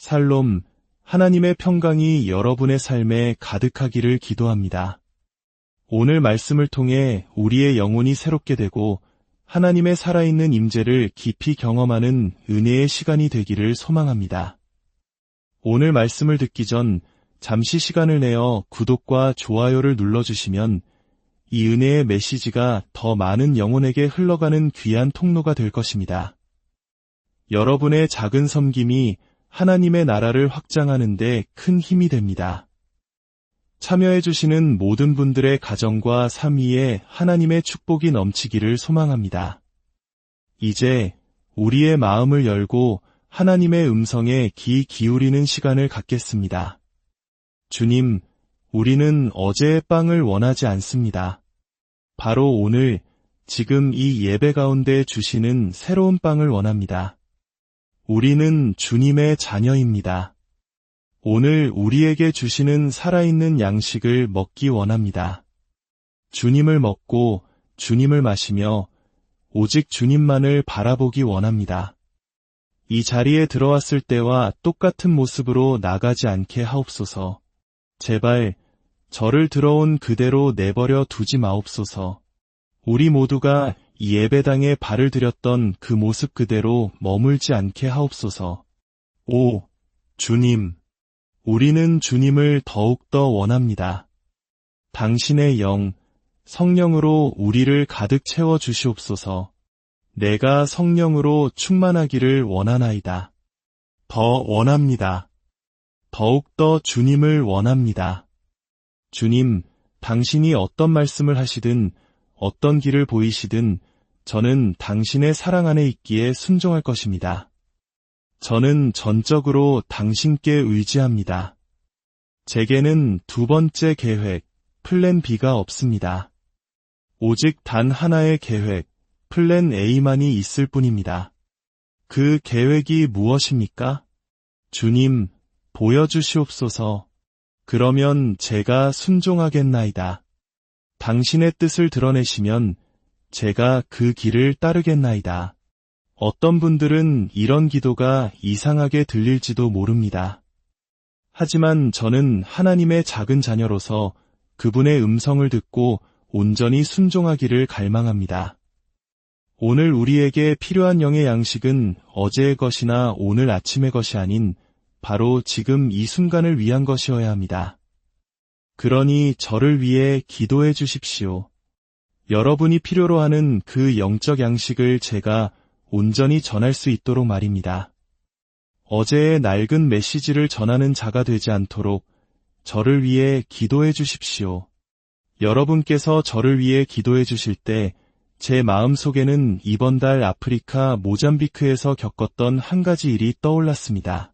살롬, 하나님의 평강이 여러분의 삶에 가득하기를 기도합니다. 오늘 말씀을 통해 우리의 영혼이 새롭게 되고 하나님의 살아있는 임재를 깊이 경험하는 은혜의 시간이 되기를 소망합니다. 오늘 말씀을 듣기 전 잠시 시간을 내어 구독과 좋아요를 눌러주시면 이 은혜의 메시지가 더 많은 영혼에게 흘러가는 귀한 통로가 될 것입니다. 여러분의 작은 섬김이 하나님의 나라를 확장하는 데 큰 힘이 됩니다. 참여해주시는 모든 분들의 가정과 삶 위에 하나님의 축복이 넘치기를 소망합니다. 이제 우리의 마음을 열고 하나님의 음성에 귀 기울이는 시간을 갖겠습니다. 주님, 우리는 어제의 빵을 원하지 않습니다. 바로 오늘, 지금 이 예배 가운데 주시는 새로운 빵을 원합니다. 우리는 주님의 자녀입니다. 오늘 우리에게 주시는 살아있는 양식을 먹기 원합니다. 주님을 먹고 주님을 마시며 오직 주님만을 바라보기 원합니다. 이 자리에 들어왔을 때와 똑같은 모습으로 나가지 않게 하옵소서. 제발 저를 들어온 그대로 내버려 두지 마옵소서. 우리 모두가 이 예배당에 발을 들였던 그 모습 그대로 머물지 않게 하옵소서. 오, 주님. 우리는 주님을 더욱더 원합니다. 당신의 영, 성령으로 우리를 가득 채워 주시옵소서. 내가 성령으로 충만하기를 원하나이다. 더 원합니다. 더욱더 주님을 원합니다. 주님, 당신이 어떤 말씀을 하시든 어떤 길을 보이시든 저는 당신의 사랑 안에 있기에 순종할 것입니다. 저는 전적으로 당신께 의지합니다. 제게는 두 번째 계획, 플랜 B가 없습니다. 오직 단 하나의 계획, 플랜 A만이 있을 뿐입니다. 그 계획이 무엇입니까? 주님, 보여주시옵소서. 그러면 제가 순종하겠나이다. 당신의 뜻을 드러내시면 제가 그 길을 따르겠나이다. 어떤 분들은 이런 기도가 이상하게 들릴지도 모릅니다. 하지만 저는 하나님의 작은 자녀로서 그분의 음성을 듣고 온전히 순종하기를 갈망합니다. 오늘 우리에게 필요한 영의 양식은 어제의 것이나 오늘 아침의 것이 아닌 바로 지금 이 순간을 위한 것이어야 합니다. 그러니 저를 위해 기도해 주십시오. 여러분이 필요로 하는 그 영적 양식을 제가 온전히 전할 수 있도록 말입니다. 어제의 낡은 메시지를 전하는 자가 되지 않도록 저를 위해 기도해 주십시오. 여러분께서 저를 위해 기도해 주실 때 제 마음 속에는 이번 달 아프리카 모잠비크에서 겪었던 한 가지 일이 떠올랐습니다.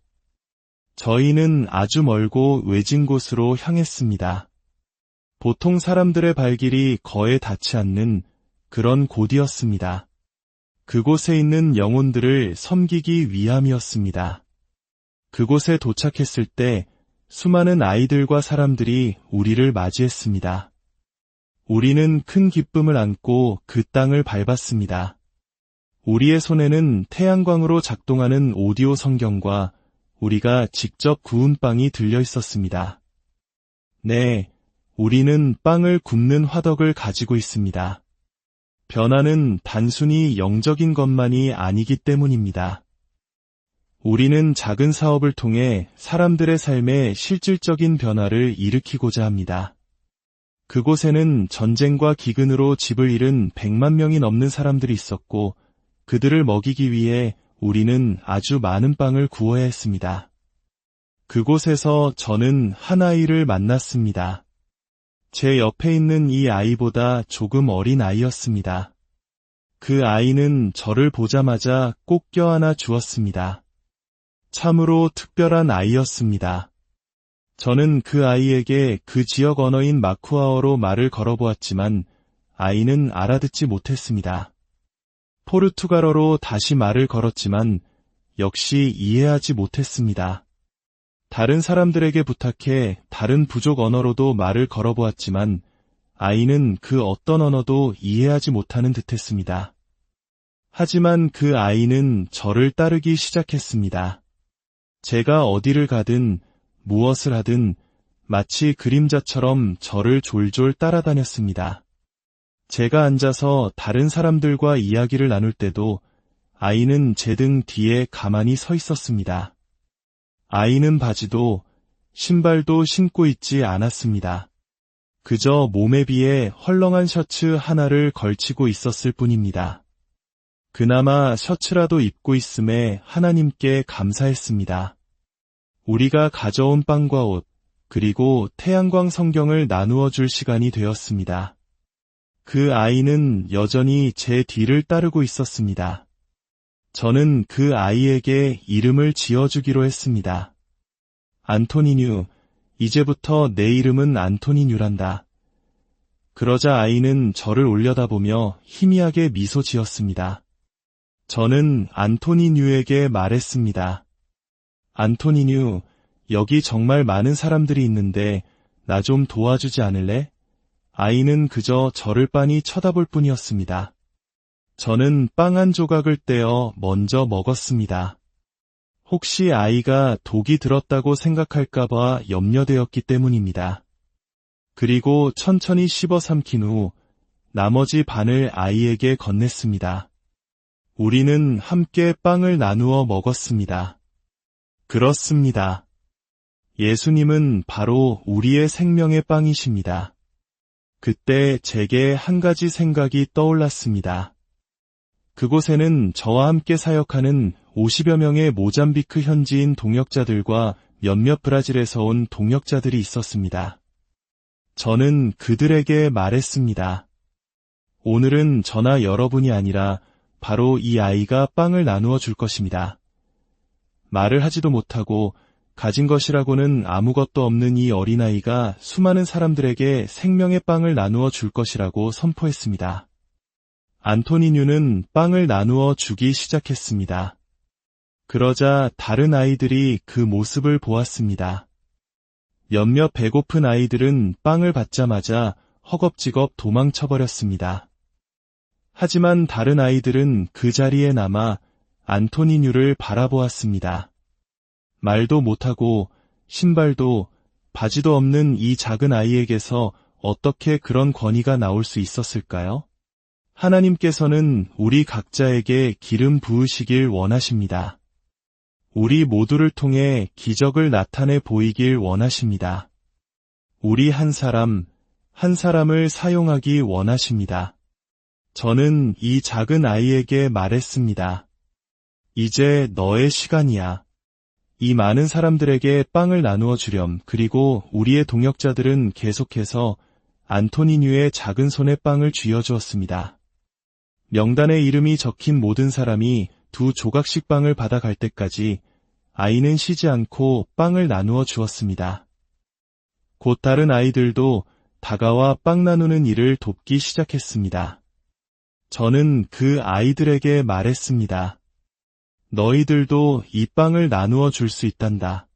저희는 아주 멀고 외진 곳으로 향했습니다. 보통 사람들의 발길이 거에 닿지 않는 그런 곳이었습니다. 그곳에 있는 영혼들을 섬기기 위함이었습니다. 그곳에 도착했을 때 수많은 아이들과 사람들이 우리를 맞이했습니다. 우리는 큰 기쁨을 안고 그 땅을 밟았습니다. 우리의 손에는 태양광으로 작동하는 오디오 성경과 우리가 직접 구운 빵이 들려 있었습니다. 네, 우리는 빵을 굽는 화덕을 가지고 있습니다. 변화는 단순히 영적인 것만이 아니기 때문입니다. 우리는 작은 사업을 통해 사람들의 삶에 실질적인 변화를 일으키고자 합니다. 그곳에는 전쟁과 기근으로 집을 잃은 100만 명이 넘는 사람들이 있었고 그들을 먹이기 위해 우리는 아주 많은 빵을 구워야 했습니다. 그곳에서 저는 한 아이를 만났습니다. 제 옆에 있는 이 아이보다 조금 어린 아이였습니다. 그 아이는 저를 보자마자 꼭 껴안아 주었습니다. 참으로 특별한 아이였습니다. 저는 그 아이에게 그 지역 언어인 마쿠아어로 말을 걸어보았지만 아이는 알아듣지 못했습니다. 포르투갈어로 다시 말을 걸었지만 역시 이해하지 못했습니다. 다른 사람들에게 부탁해 다른 부족 언어로도 말을 걸어보았지만 아이는 그 어떤 언어도 이해하지 못하는 듯 했습니다. 하지만 그 아이는 저를 따르기 시작했습니다. 제가 어디를 가든 무엇을 하든 마치 그림자처럼 저를 졸졸 따라다녔습니다. 제가 앉아서 다른 사람들과 이야기를 나눌 때도 아이는 제 등 뒤에 가만히 서 있었습니다. 아이는 바지도 신발도 신고 있지 않았습니다. 그저 몸에 비해 헐렁한 셔츠 하나를 걸치고 있었을 뿐입니다. 그나마 셔츠라도 입고 있음에 하나님께 감사했습니다. 우리가 가져온 빵과 옷, 그리고 태양광 성경을 나누어 줄 시간이 되었습니다. 그 아이는 여전히 제 뒤를 따르고 있었습니다. 저는 그 아이에게 이름을 지어주기로 했습니다. 안토니뉴, 이제부터 내 이름은 안토니뉴란다. 그러자 아이는 저를 올려다보며 희미하게 미소 지었습니다. 저는 안토니뉴에게 말했습니다. 안토니뉴, 여기 정말 많은 사람들이 있는데 나 좀 도와주지 않을래? 아이는 그저 저를 빤히 쳐다볼 뿐이었습니다. 저는 빵 한 조각을 떼어 먼저 먹었습니다. 혹시 아이가 독이 들었다고 생각할까봐 염려되었기 때문입니다. 그리고 천천히 씹어 삼킨 후 나머지 반을 아이에게 건넸습니다. 우리는 함께 빵을 나누어 먹었습니다. 그렇습니다. 예수님은 바로 우리의 생명의 빵이십니다. 그때 제게 한 가지 생각이 떠올랐습니다. 그곳에는 저와 함께 사역하는 50여 명의 모잠비크 현지인 동역자들과 몇몇 브라질에서 온 동역자들이 있었습니다. 저는 그들에게 말했습니다. 오늘은 저나 여러분이 아니라 바로 이 아이가 빵을 나누어 줄 것입니다. 말을 하지도 못하고 가진 것이라고는 아무것도 없는 이 어린아이가 수많은 사람들에게 생명의 빵을 나누어 줄 것이라고 선포했습니다. 안토니뉴는 빵을 나누어 주기 시작했습니다. 그러자 다른 아이들이 그 모습을 보았습니다. 몇몇 배고픈 아이들은 빵을 받자마자 허겁지겁 도망쳐버렸습니다. 하지만 다른 아이들은 그 자리에 남아 안토니뉴를 바라보았습니다. 말도 못하고 신발도 바지도 없는 이 작은 아이에게서 어떻게 그런 권위가 나올 수 있었을까요? 하나님께서는 우리 각자에게 기름 부으시길 원하십니다. 우리 모두를 통해 기적을 나타내 보이길 원하십니다. 우리 한 사람, 한 사람을 사용하기 원하십니다. 저는 이 작은 아이에게 말했습니다. 이제 너의 시간이야. 이 많은 사람들에게 빵을 나누어 주렴. 그리고 우리의 동역자들은 계속해서 안토니뉴의 작은 손에 빵을 쥐어 주었습니다. 명단에 이름이 적힌 모든 사람이 두 조각씩 빵을 받아갈 때까지 아이는 쉬지 않고 빵을 나누어 주었습니다. 곧 다른 아이들도 다가와 빵 나누는 일을 돕기 시작했습니다. 저는 그 아이들에게 말했습니다. 너희들도 이 빵을 나누어 줄 수 있단다.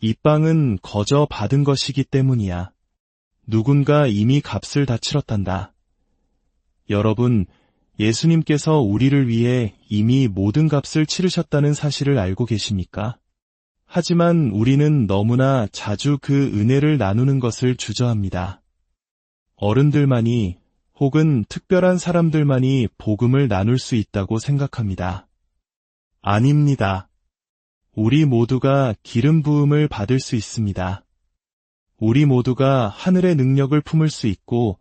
이 빵은 거저 받은 것이기 때문이야. 누군가 이미 값을 다 치렀단다. 여러분, 예수님께서 우리를 위해 이미 모든 값을 치르셨다는 사실을 알고 계십니까? 하지만 우리는 너무나 자주 그 은혜를 나누는 것을 주저합니다. 어른들만이 혹은 특별한 사람들만이 복음을 나눌 수 있다고 생각합니다. 아닙니다. 우리 모두가 기름 부음을 받을 수 있습니다. 우리 모두가 하늘의 능력을 품을 수 있고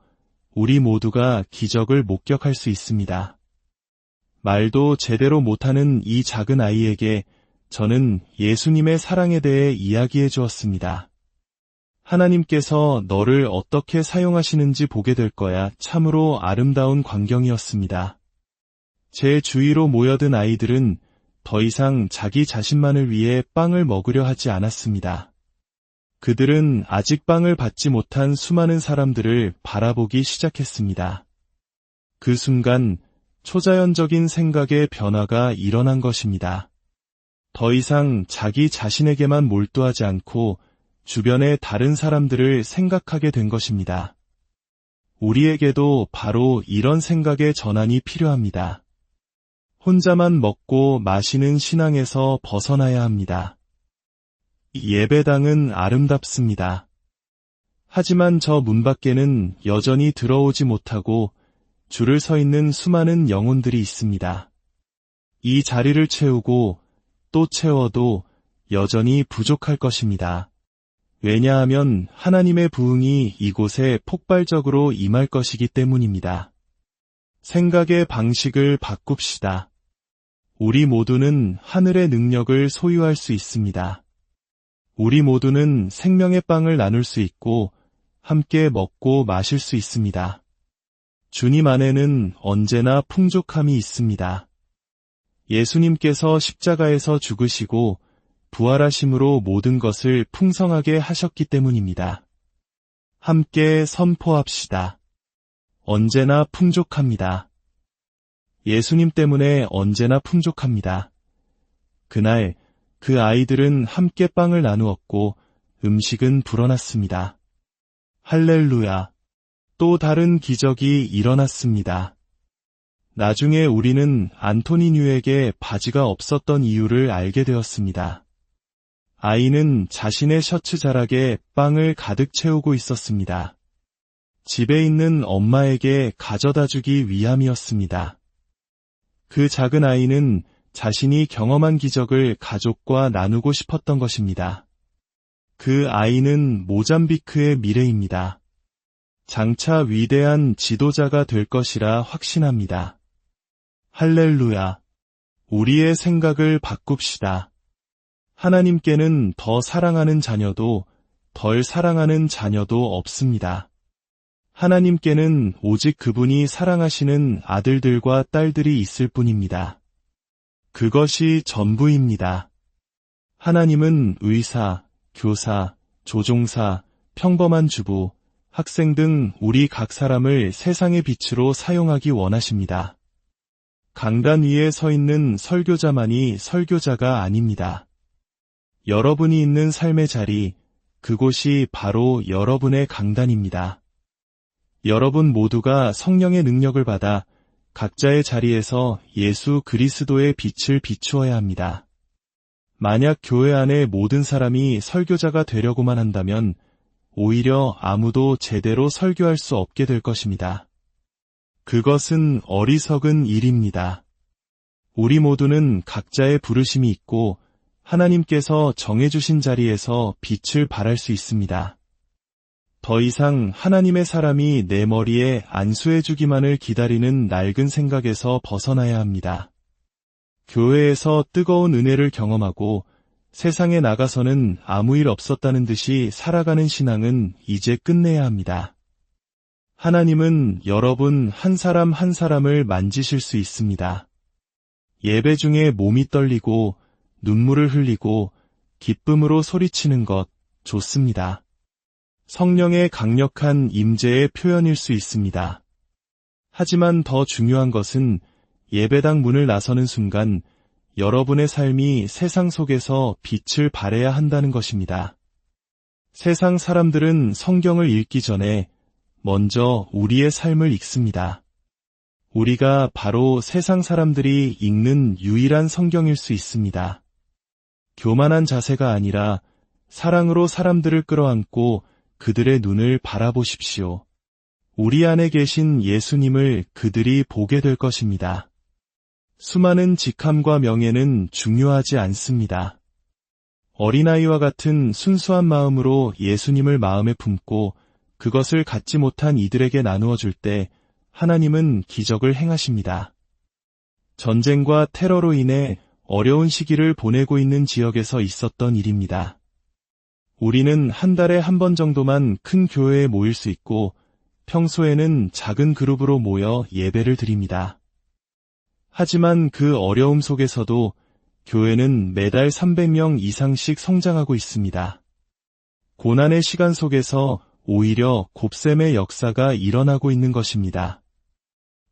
우리 모두가 기적을 목격할 수 있습니다. 말도 제대로 못하는 이 작은 아이에게 저는 예수님의 사랑에 대해 이야기해 주었습니다. 하나님께서 너를 어떻게 사용하시는지 보게 될 거야 참으로 아름다운 광경이었습니다. 제 주위로 모여든 아이들은 더 이상 자기 자신만을 위해 빵을 먹으려 하지 않았습니다. 그들은 아직 빵을 받지 못한 수많은 사람들을 바라보기 시작했습니다. 그 순간 초자연적인 생각의 변화가 일어난 것입니다. 더 이상 자기 자신에게만 몰두하지 않고 주변의 다른 사람들을 생각하게 된 것입니다. 우리에게도 바로 이런 생각의 전환이 필요합니다. 혼자만 먹고 마시는 신앙에서 벗어나야 합니다. 예배당은 아름답습니다. 하지만 저 문 밖에는 여전히 들어오지 못하고 줄을 서 있는 수많은 영혼들이 있습니다. 이 자리를 채우고 또 채워도 여전히 부족할 것입니다. 왜냐하면 하나님의 부흥이 이곳에 폭발적으로 임할 것이기 때문입니다. 생각의 방식을 바꿉시다. 우리 모두는 하늘의 능력을 소유할 수 있습니다. 우리 모두는 생명의 빵을 나눌 수 있고 함께 먹고 마실 수 있습니다. 주님 안에는 언제나 풍족함이 있습니다. 예수님께서 십자가에서 죽으시고 부활하심으로 모든 것을 풍성하게 하셨기 때문입니다. 함께 선포합시다. 언제나 풍족합니다. 예수님 때문에 언제나 풍족합니다. 그날 그 아이들은 함께 빵을 나누었고 음식은 불어났습니다. 할렐루야. 또 다른 기적이 일어났습니다. 나중에 우리는 안토니뉴에게 바지가 없었던 이유를 알게 되었습니다. 아이는 자신의 셔츠 자락에 빵을 가득 채우고 있었습니다. 집에 있는 엄마에게 가져다 주기 위함이었습니다. 그 작은 아이는 자신이 경험한 기적을 가족과 나누고 싶었던 것입니다. 그 아이는 모잠비크의 미래입니다. 장차 위대한 지도자가 될 것이라 확신합니다. 할렐루야. 우리의 생각을 바꿉시다. 하나님께는 더 사랑하는 자녀도 덜 사랑하는 자녀도 없습니다. 하나님께는 오직 그분이 사랑하시는 아들들과 딸들이 있을 뿐입니다. 그것이 전부입니다. 하나님은 의사, 교사, 조종사, 평범한 주부, 학생 등 우리 각 사람을 세상의 빛으로 사용하기 원하십니다. 강단 위에 서 있는 설교자만이 설교자가 아닙니다. 여러분이 있는 삶의 자리, 그곳이 바로 여러분의 강단입니다. 여러분 모두가 성령의 능력을 받아 각자의 자리에서 예수 그리스도의 빛을 비추어야 합니다. 만약 교회 안의 모든 사람이 설교자가 되려고만 한다면 오히려 아무도 제대로 설교할 수 없게 될 것입니다. 그것은 어리석은 일입니다. 우리 모두는 각자의 부르심이 있고 하나님께서 정해주신 자리에서 빛을 발할 수 있습니다. 더 이상 하나님의 사람이 내 머리에 안수해주기만을 기다리는 낡은 생각에서 벗어나야 합니다. 교회에서 뜨거운 은혜를 경험하고 세상에 나가서는 아무 일 없었다는 듯이 살아가는 신앙은 이제 끝내야 합니다. 하나님은 여러분 한 사람 한 사람을 만지실 수 있습니다. 예배 중에 몸이 떨리고 눈물을 흘리고 기쁨으로 소리치는 것 좋습니다. 성령의 강력한 임재의 표현일 수 있습니다. 하지만 더 중요한 것은 예배당 문을 나서는 순간 여러분의 삶이 세상 속에서 빛을 발해야 한다는 것입니다. 세상 사람들은 성경을 읽기 전에 먼저 우리의 삶을 읽습니다. 우리가 바로 세상 사람들이 읽는 유일한 성경일 수 있습니다. 교만한 자세가 아니라 사랑으로 사람들을 끌어안고 그들의 눈을 바라보십시오. 우리 안에 계신 예수님을 그들이 보게 될 것입니다. 수많은 직함과 명예는 중요하지 않습니다. 어린아이와 같은 순수한 마음으로 예수님을 마음에 품고 그것을 갖지 못한 이들에게 나누어 줄 때 하나님은 기적을 행하십니다. 전쟁과 테러로 인해 어려운 시기를 보내고 있는 지역에서 있었던 일입니다. 우리는 한 달에 한 번 정도만 큰 교회에 모일 수 있고 평소에는 작은 그룹으로 모여 예배를 드립니다. 하지만 그 어려움 속에서도 교회는 매달 300명 이상씩 성장하고 있습니다. 고난의 시간 속에서 오히려 곱셈의 역사가 일어나고 있는 것입니다.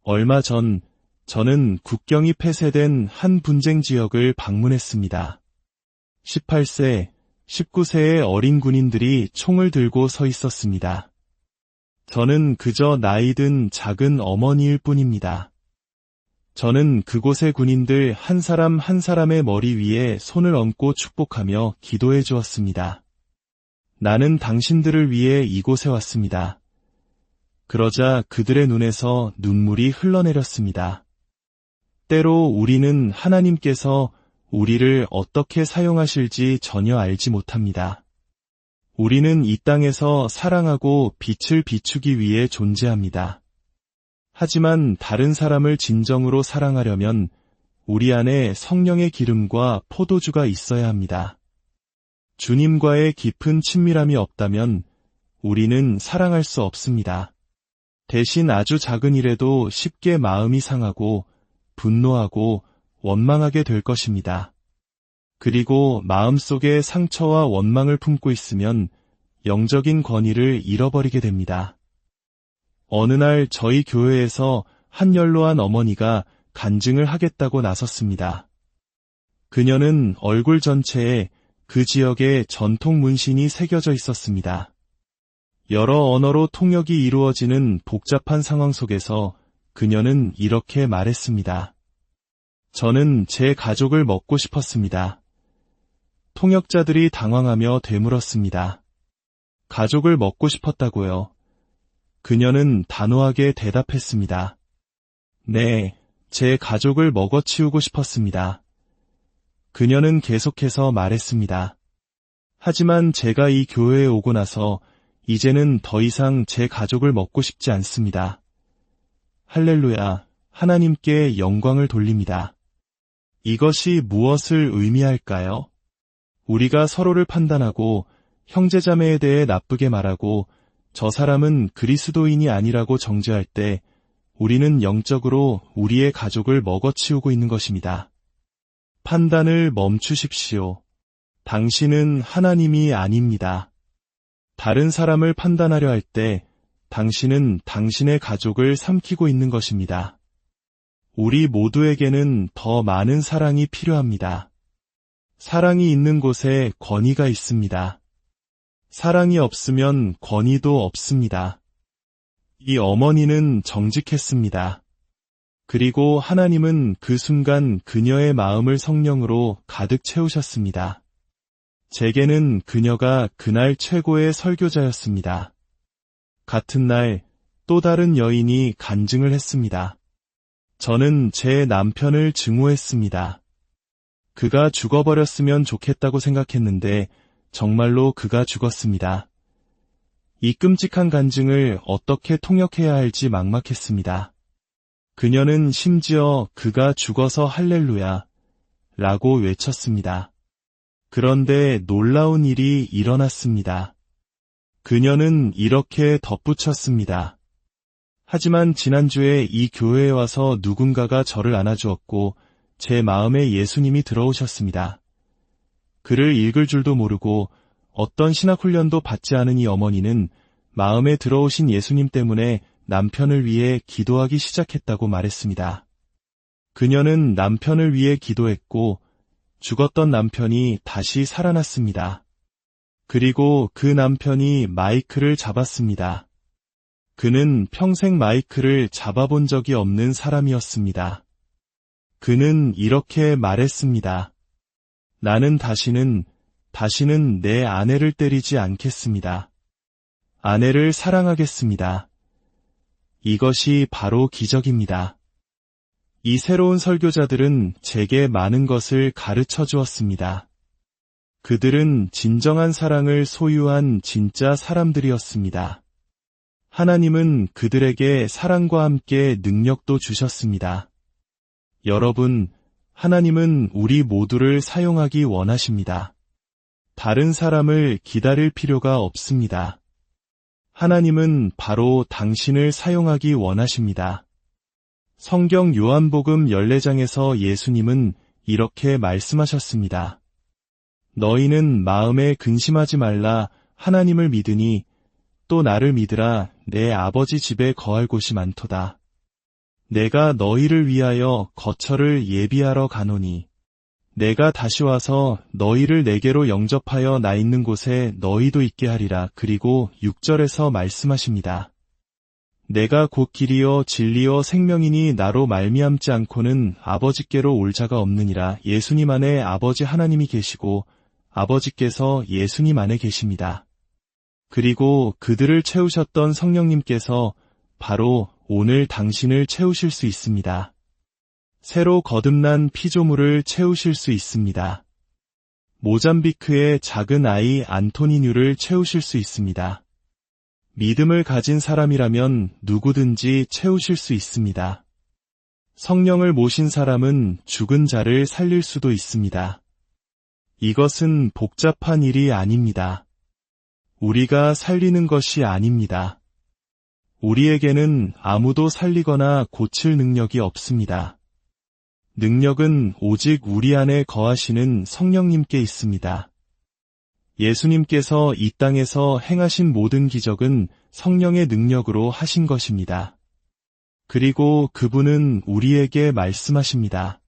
얼마 전 저는 국경이 폐쇄된 한 분쟁 지역을 방문했습니다. 18세 19세의 어린 군인들이 총을 들고 서 있었습니다. 저는 그저 나이든 작은 어머니일 뿐입니다. 저는 그곳의 군인들 한 사람 한 사람의 머리 위에 손을 얹고 축복하며 기도해 주었습니다. 나는 당신들을 위해 이곳에 왔습니다. 그러자 그들의 눈에서 눈물이 흘러내렸습니다. 때로 우리는 하나님께서 우리를 어떻게 사용하실지 전혀 알지 못합니다. 우리는 이 땅에서 사랑하고 빛을 비추기 위해 존재합니다. 하지만 다른 사람을 진정으로 사랑하려면 우리 안에 성령의 기름과 포도주가 있어야 합니다. 주님과의 깊은 친밀함이 없다면 우리는 사랑할 수 없습니다. 대신 아주 작은 일에도 쉽게 마음이 상하고 분노하고 원망하게 될 것입니다. 그리고 마음속에 상처와 원망을 품고 있으면 영적인 권위를 잃어버리게 됩니다. 어느 날 저희 교회에서 한 연로한 어머니가 간증을 하겠다고 나섰습니다. 그녀는 얼굴 전체에 그 지역의 전통 문신이 새겨져 있었습니다. 여러 언어로 통역이 이루어지는 복잡한 상황 속에서 그녀는 이렇게 말했습니다. 저는 제 가족을 먹고 싶었습니다. 통역자들이 당황하며 되물었습니다. 가족을 먹고 싶었다고요. 그녀는 단호하게 대답했습니다. 네, 제 가족을 먹어치우고 싶었습니다. 그녀는 계속해서 말했습니다. 하지만 제가 이 교회에 오고 나서 이제는 더 이상 제 가족을 먹고 싶지 않습니다. 할렐루야, 하나님께 영광을 돌립니다. 이것이 무엇을 의미할까요? 우리가 서로를 판단하고 형제자매에 대해 나쁘게 말하고 저 사람은 그리스도인이 아니라고 정죄할 때 우리는 영적으로 우리의 가족을 먹어치우고 있는 것입니다. 판단을 멈추십시오. 당신은 하나님이 아닙니다. 다른 사람을 판단하려 할 때 당신은 당신의 가족을 삼키고 있는 것입니다. 우리 모두에게는 더 많은 사랑이 필요합니다. 사랑이 있는 곳에 권위가 있습니다. 사랑이 없으면 권위도 없습니다. 이 어머니는 정직했습니다. 그리고 하나님은 그 순간 그녀의 마음을 성령으로 가득 채우셨습니다. 제게는 그녀가 그날 최고의 설교자였습니다. 같은 날 또 다른 여인이 간증을 했습니다. 저는 제 남편을 증오했습니다. 그가 죽어버렸으면 좋겠다고 생각했는데 정말로 그가 죽었습니다. 이 끔찍한 간증을 어떻게 통역해야 할지 막막했습니다. 그녀는 심지어 그가 죽어서 할렐루야 라고 외쳤습니다. 그런데 놀라운 일이 일어났습니다. 그녀는 이렇게 덧붙였습니다. 하지만 지난주에 이 교회에 와서 누군가가 저를 안아주었고 제 마음에 예수님이 들어오셨습니다. 글을 읽을 줄도 모르고 어떤 신학훈련도 받지 않은 이 어머니는 마음에 들어오신 예수님 때문에 남편을 위해 기도하기 시작했다고 말했습니다. 그녀는 남편을 위해 기도했고 죽었던 남편이 다시 살아났습니다. 그리고 그 남편이 마이크를 잡았습니다. 그는 평생 마이크를 잡아본 적이 없는 사람이었습니다. 그는 이렇게 말했습니다. 나는 다시는, 다시는 내 아내를 때리지 않겠습니다. 아내를 사랑하겠습니다. 이것이 바로 기적입니다. 이 새로운 설교자들은 제게 많은 것을 가르쳐 주었습니다. 그들은 진정한 사랑을 소유한 진짜 사람들이었습니다. 하나님은 그들에게 사랑과 함께 능력도 주셨습니다. 여러분, 하나님은 우리 모두를 사용하기 원하십니다. 다른 사람을 기다릴 필요가 없습니다. 하나님은 바로 당신을 사용하기 원하십니다. 성경 요한복음 14장에서 예수님은 이렇게 말씀하셨습니다. 너희는 마음에 근심하지 말라 하나님을 믿으니 또 나를 믿으라 내 아버지 집에 거할 곳이 많도다. 내가 너희를 위하여 거처를 예비하러 가노니 내가 다시 와서 너희를 내게로 영접하여 나 있는 곳에 너희도 있게 하리라. 그리고 6절에서 말씀하십니다. 내가 곧 길이요 진리요 생명이니 나로 말미암지 않고는 아버지께로 올 자가 없느니라 예수님 안에 아버지 하나님이 계시고 아버지께서 예수님 안에 계십니다. 그리고 그들을 채우셨던 성령님께서 바로 오늘 당신을 채우실 수 있습니다. 새로 거듭난 피조물을 채우실 수 있습니다. 모잠비크의 작은 아이 안토니뉴를 채우실 수 있습니다. 믿음을 가진 사람이라면 누구든지 채우실 수 있습니다. 성령을 모신 사람은 죽은 자를 살릴 수도 있습니다. 이것은 복잡한 일이 아닙니다. 우리가 살리는 것이 아닙니다. 우리에게는 아무도 살리거나 고칠 능력이 없습니다. 능력은 오직 우리 안에 거하시는 성령님께 있습니다. 예수님께서 이 땅에서 행하신 모든 기적은 성령의 능력으로 하신 것입니다. 그리고 그분은 우리에게 말씀하십니다.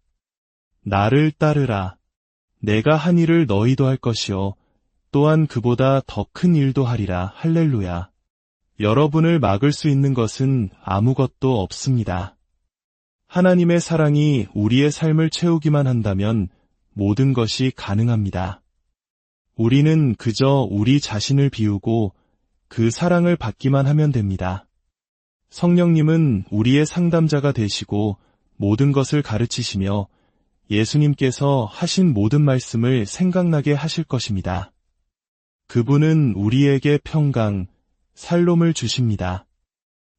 나를 따르라. 내가 한 일을 너희도 할 것이요. 또한 그보다 더 큰 일도 하리라. 할렐루야. 여러분을 막을 수 있는 것은 아무것도 없습니다. 하나님의 사랑이 우리의 삶을 채우기만 한다면 모든 것이 가능합니다. 우리는 그저 우리 자신을 비우고 그 사랑을 받기만 하면 됩니다. 성령님은 우리의 상담자가 되시고 모든 것을 가르치시며 예수님께서 하신 모든 말씀을 생각나게 하실 것입니다. 그분은 우리에게 평강, 살롬을 주십니다.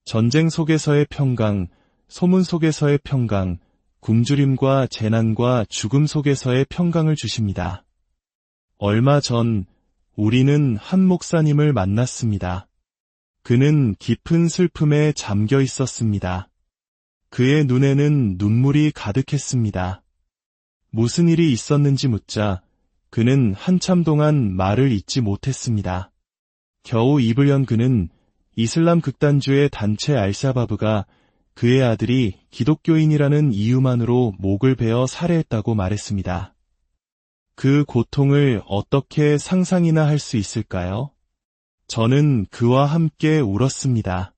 전쟁 속에서의 평강, 소문 속에서의 평강, 굶주림과 재난과 죽음 속에서의 평강을 주십니다. 얼마 전 우리는 한 목사님을 만났습니다. 그는 깊은 슬픔에 잠겨 있었습니다. 그의 눈에는 눈물이 가득했습니다. 무슨 일이 있었는지 묻자 그는 한참 동안 말을 잇지 못했습니다. 겨우 입을 연 그는 이슬람 극단주의 단체 알샤바브가 그의 아들이 기독교인이라는 이유만으로 목을 베어 살해했다고 말했습니다. 그 고통을 어떻게 상상이나 할 수 있을까요? 저는 그와 함께 울었습니다.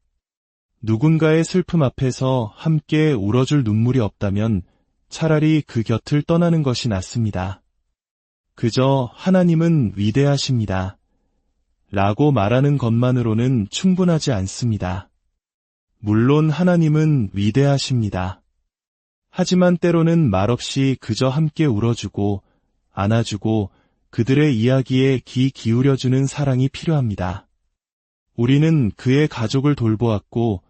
누군가의 슬픔 앞에서 함께 울어줄 눈물이 없다면 차라리 그 곁을 떠나는 것이 낫습니다. 그저 하나님은 위대하십니다. 라고 말하는 것만으로는 충분하지 않습니다. 물론 하나님은 위대하십니다. 하지만 때로는 말없이 그저 함께 울어주고 안아주고 그들의 이야기에 귀 기울여주는 사랑이 필요합니다. 우리는 그의 가족을 돌보았고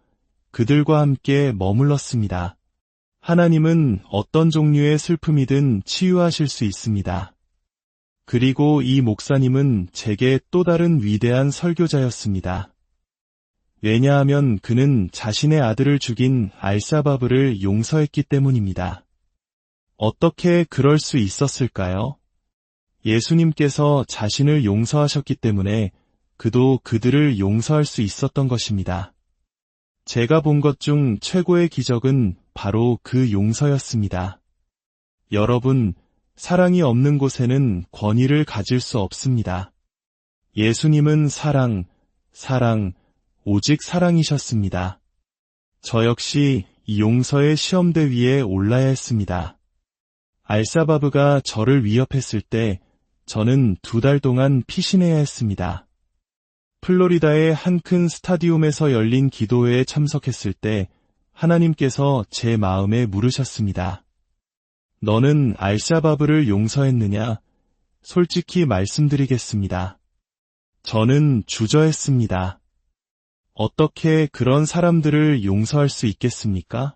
그들과 함께 머물렀습니다. 하나님은 어떤 종류의 슬픔이든 치유하실 수 있습니다. 그리고 이 목사님은 제게 또 다른 위대한 설교자였습니다. 왜냐하면 그는 자신의 아들을 죽인 알사바브를 용서했기 때문입니다. 어떻게 그럴 수 있었을까요? 예수님께서 자신을 용서하셨기 때문에 그도 그들을 용서할 수 있었던 것입니다. 제가 본 것 중 최고의 기적은 바로 그 용서였습니다. 여러분, 사랑이 없는 곳에는 권위를 가질 수 없습니다. 예수님은 사랑, 사랑, 오직 사랑이셨습니다. 저 역시 이 용서의 시험대 위에 올라야 했습니다. 알사바브가 저를 위협했을 때 저는 두 달 동안 피신해야 했습니다. 플로리다의 한 큰 스타디움에서 열린 기도회에 참석했을 때 하나님께서 제 마음에 물으셨습니다. 너는 알사바브를 용서했느냐? 솔직히 말씀드리겠습니다. 저는 주저했습니다. 어떻게 그런 사람들을 용서할 수 있겠습니까?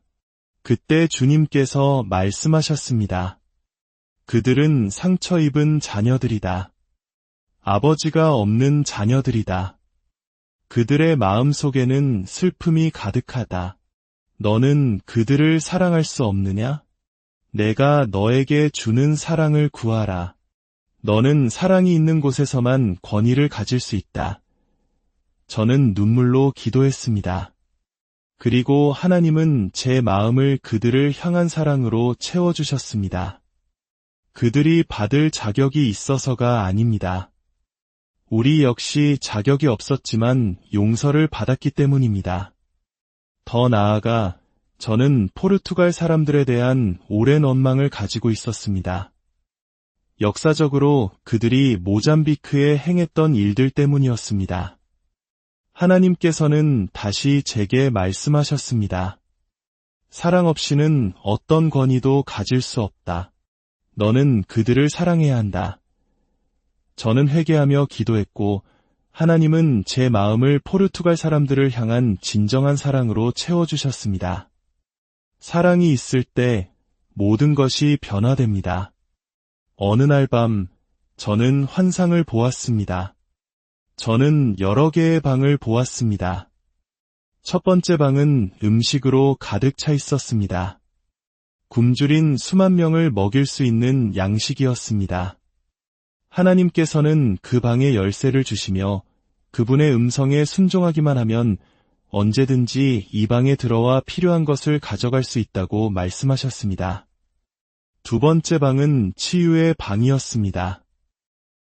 그때 주님께서 말씀하셨습니다. 그들은 상처 입은 자녀들이다. 아버지가 없는 자녀들이다. 그들의 마음 속에는 슬픔이 가득하다. 너는 그들을 사랑할 수 없느냐? 내가 너에게 주는 사랑을 구하라. 너는 사랑이 있는 곳에서만 권위를 가질 수 있다. 저는 눈물로 기도했습니다. 그리고 하나님은 제 마음을 그들을 향한 사랑으로 채워주셨습니다. 그들이 받을 자격이 있어서가 아닙니다. 우리 역시 자격이 없었지만 용서를 받았기 때문입니다. 더 나아가 저는 포르투갈 사람들에 대한 오랜 원망을 가지고 있었습니다. 역사적으로 그들이 모잠비크에 행했던 일들 때문이었습니다. 하나님께서는 다시 제게 말씀하셨습니다. 사랑 없이는 어떤 권위도 가질 수 없다. 너는 그들을 사랑해야 한다. 저는 회개하며 기도했고 하나님은 제 마음을 포르투갈 사람들을 향한 진정한 사랑으로 채워주셨습니다. 사랑이 있을 때 모든 것이 변화됩니다. 어느 날 밤 저는 환상을 보았습니다. 저는 여러 개의 방을 보았습니다. 첫 번째 방은 음식으로 가득 차 있었습니다. 굶주린 수만 명을 먹일 수 있는 양식이었습니다. 하나님께서는 그 방의 열쇠를 주시며 그분의 음성에 순종하기만 하면 언제든지 이 방에 들어와 필요한 것을 가져갈 수 있다고 말씀하셨습니다. 두 번째 방은 치유의 방이었습니다.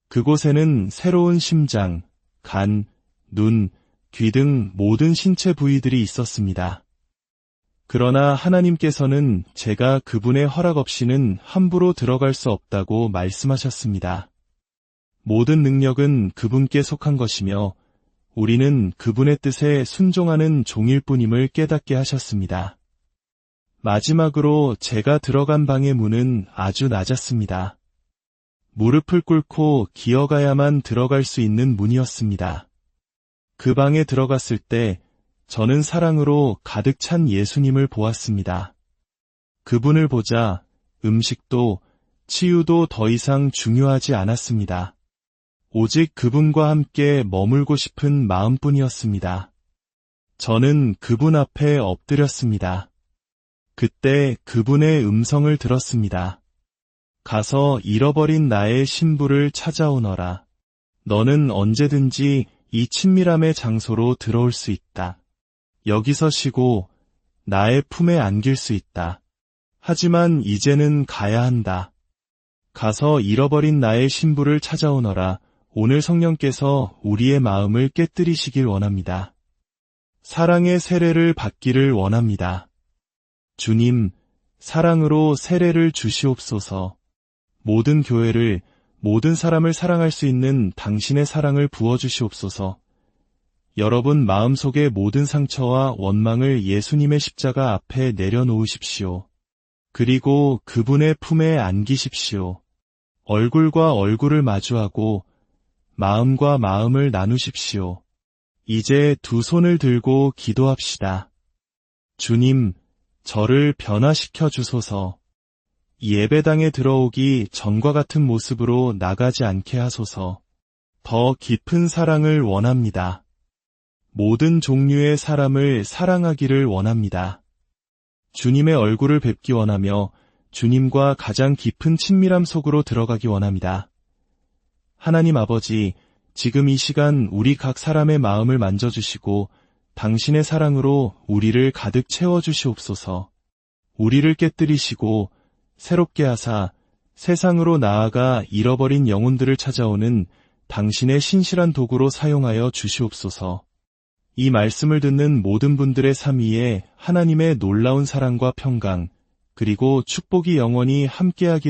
그곳에는 새로운 심장, 간, 눈, 귀 등 모든 신체 부위들이 있었습니다. 그러나 하나님께서는 제가 그분의 허락 없이는 함부로 들어갈 수 없다고 말씀하셨습니다. 모든 능력은 그분께 속한 것이며 우리는 그분의 뜻에 순종하는 종일 뿐임을 깨닫게 하셨습니다. 마지막으로 제가 들어간 방의 문은 아주 낮았습니다. 무릎을 꿇고 기어가야만 들어갈 수 있는 문이었습니다. 그 방에 들어갔을 때 저는 사랑으로 가득 찬 예수님을 보았습니다. 그분을 보자 음식도 치유도 더 이상 중요하지 않았습니다. 오직 그분과 함께 머물고 싶은 마음뿐이었습니다. 저는 그분 앞에 엎드렸습니다. 그때 그분의 음성을 들었습니다. 가서 잃어버린 나의 신부를 찾아오너라. 너는 언제든지 이 친밀함의 장소로 들어올 수 있다. 여기서 쉬고 나의 품에 안길 수 있다. 하지만 이제는 가야 한다. 가서 잃어버린 나의 신부를 찾아오너라. 오늘 성령께서 우리의 마음을 깨뜨리시길 원합니다. 사랑의 세례를 받기를 원합니다. 주님, 사랑으로 세례를 주시옵소서. 모든 교회를, 모든 사람을 사랑할 수 있는 당신의 사랑을 부어주시옵소서. 여러분 마음속의 모든 상처와 원망을 예수님의 십자가 앞에 내려놓으십시오. 그리고 그분의 품에 안기십시오. 얼굴과 얼굴을 마주하고 마음과 마음을 나누십시오. 이제 두 손을 들고 기도합시다. 주님, 저를 변화시켜 주소서. 예배당에 들어오기 전과 같은 모습으로 나가지 않게 하소서. 더 깊은 사랑을 원합니다. 모든 종류의 사람을 사랑하기를 원합니다. 주님의 얼굴을 뵙기 원하며 주님과 가장 깊은 친밀함 속으로 들어가기 원합니다. 하나님 아버지, 지금 이 시간 우리 각 사람의 마음을 만져주시고 당신의 사랑으로 우리를 가득 채워주시옵소서. 우리를 깨뜨리시고 새롭게 하사 세상으로 나아가 잃어버린 영혼들을 찾아오는 당신의 신실한 도구로 사용하여 주시옵소서. 이 말씀을 듣는 모든 분들의 삶 위에 하나님의 놀라운 사랑과 평강, 그리고 축복이 영원히 함께하기를